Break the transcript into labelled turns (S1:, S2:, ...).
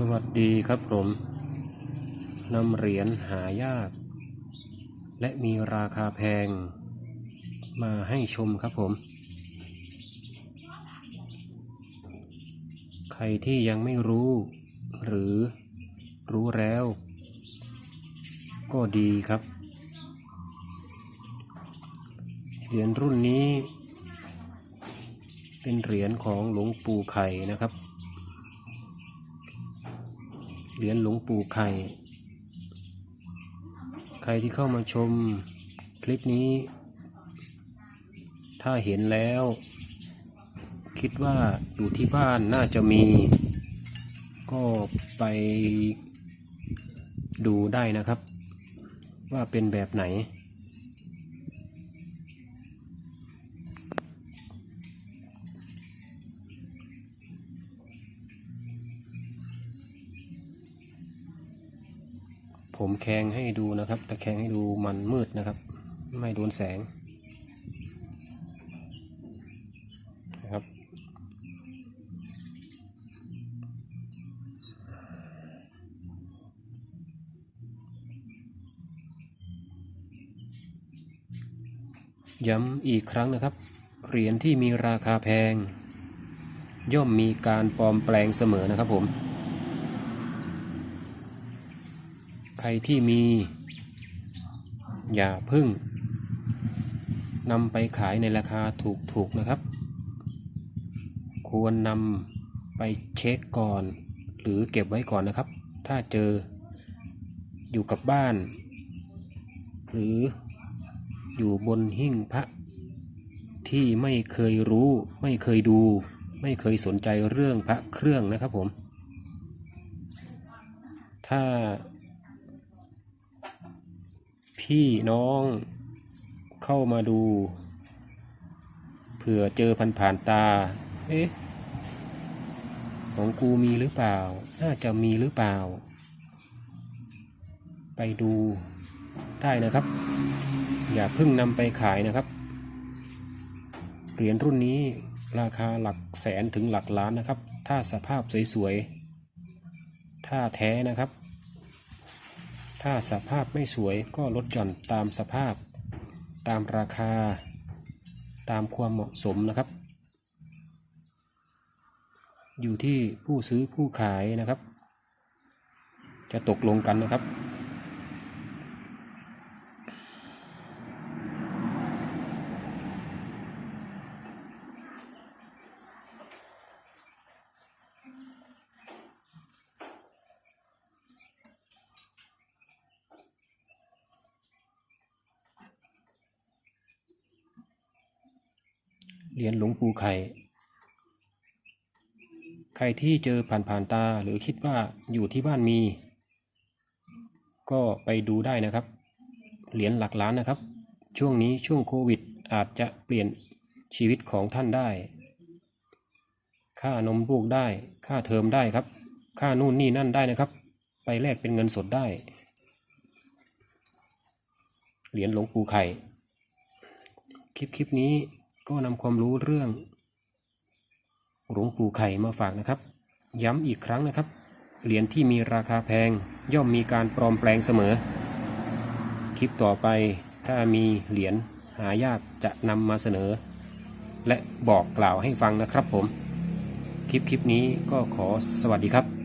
S1: สวัสดีครับผมนำเหรียญหายาก และมีราคาแพง มาให้ชมครับผม ใครที่ยังไม่รู้ หรือรู้แล้ว ก็ดีครับ เหรียญรุ่นนี้ เป็นเหรียญของหลวงปู่ไข่นะครับ เหรียญหลวงปู่ไข่ ใครที่เข้ามาชมคลิปนี้ ถ้าเห็นแล้ว คิดว่าอยู่ที่บ้านน่าจะมี ก็ไปดูได้นะครับ ว่าเป็นแบบไหน ผมแคงให้ดูนะครับตะแคงให้ดูมันมืดนะครับ ไม่โดนแสงนะครับ ย้ำอีกครั้งนะครับ เหรียญที่มีราคาแพง ย่อมมีการปลอมแปลงเสมอนะครับผม ใครที่มี อย่าพึ่งนำไปขายในราคาถูกๆนะครับ ควรนำไปเช็คก่อน หรือเก็บไว้ก่อนนะครับ ถ้าเจออยู่กับบ้าน หรืออยู่บนหิ้งพระ ที่ไม่เคยรู้ ไม่เคยดู ไม่เคยสนใจเรื่องพระเครื่องนะครับผม ถ้า พี่น้องเข้ามาดูเผื่อเจอผ่านผ่านตา เอ๊ะ ของกูมีหรือเปล่า น่าจะมีหรือเปล่า ไปดูได้นะครับ อย่าเพิ่งนำไปขายนะครับ เหรียญรุ่นนี้ราคาหลักแสนถึงหลักล้านนะครับ ถ้าสภาพสวยๆ ถ้าแท้นะครับ ถ้าสภาพไม่สวยก็ลดหย่อนตามสภาพ ตามราคา ตามความเหมาะสมนะครับ อยู่ที่ผู้ซื้อผู้ขายนะครับ จะตกลงกันนะครับ เหรียญหลวงปู่ไข่ ใครที่เจอผ่านผ่านๆตาหรือคิดว่าอยู่ที่บ้านมี ก็ไปดูได้นะครับ เหรียญหลักล้านนะครับ ช่วงนี้ช่วงโควิดอาจจะเปลี่ยนชีวิตของท่านได้ ค่านมลูกได้ ค่าเทอมได้ครับ ค่านู่นนี่นั่นได้นะครับ ไปแลกเป็นเงินสดได้ เหรียญหลวงปู่ไข่ คลิปคลิปนี้ ก็นำความรู้เรื่องหลวงปู่ไข่มาฝากนะครับ ย้ำอีกครั้งนะครับ เหรียญที่มีราคาแพงย่อมมีการปลอมแปลงเสมอ คลิปต่อไปถ้ามีเหรียญหายากจะนำมาเสนอ และบอกกล่าวให้ฟังนะครับผม คลิปคลิปนี้ก็ขอสวัสดีครับ